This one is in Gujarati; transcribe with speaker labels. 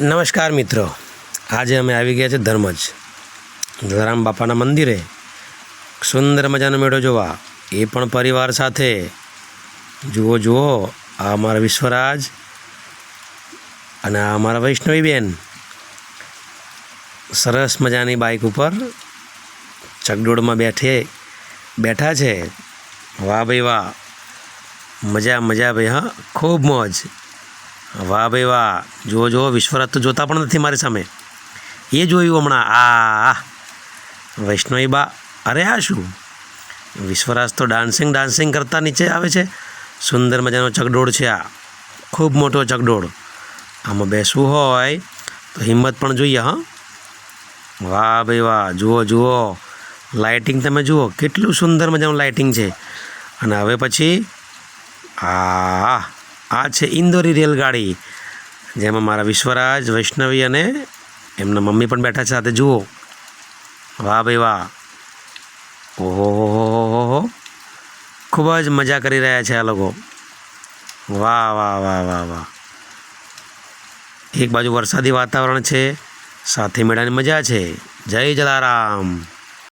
Speaker 1: નમસ્કાર મિત્રો. આજે અમે આવી ગયા છે ધર્મજ. જલારામ બાપાના મંદિરે. સુંદર મજાનો મેળો જોવા. એ પણ પરિવાર સાથે. જુઓ જુઓ, આ અમારા વિશ્વરાજ અને આ અમારા વૈષ્ણવી બેન સરસ મજાની બાઇક ઉપર ચકડોળમાં બેઠે, બેઠા છે. વાહ ભાઈ વાહ. મજા મજા ભાઈ, હા. ખૂબ મોજ. વાહ ભાઈ વાહ. જુઓ જુઓ, વિશ્વરથ તો જોતા પણ નથી મારી સામે. એ જોયું હમણાં. આ વૈષ્ણવી બા, અરે આ શું? વિશ્વરાજ તો ડાન્સિંગ ડાન્સિંગ કરતા નીચે આવે છે. સુંદર મજાનો ચકડોળ છે આ. ખૂબ મોટો ચકડોળ. આમાં બેસવું હોય તો હિંમત પણ જોઈએ, હા. વાહ ભાઈ વાહ. જુઓ જુઓ. લાઇટિંગ તમે જુઓ, કેટલું સુંદર મજાનું લાઇટિંગ છે. અને હવે પછી આ આ છે ઇન્દોરી રેલગાડી, જેમાં મારા વિશ્વરાજ, વૈષ્ણવી અને એમના મમ્મી પણ બેઠા છે સાથે. જુઓ. વાહ ભાઈ વાહ. ઓહો ખૂબ જ મજા કરી રહ્યા છે આ લોકો. વાહ વાહ વાહ વાહ વાહ. એક બાજુ વરસાદી વાતાવરણ છે, સાથે મેળાની મજા છે. જય જલારામ.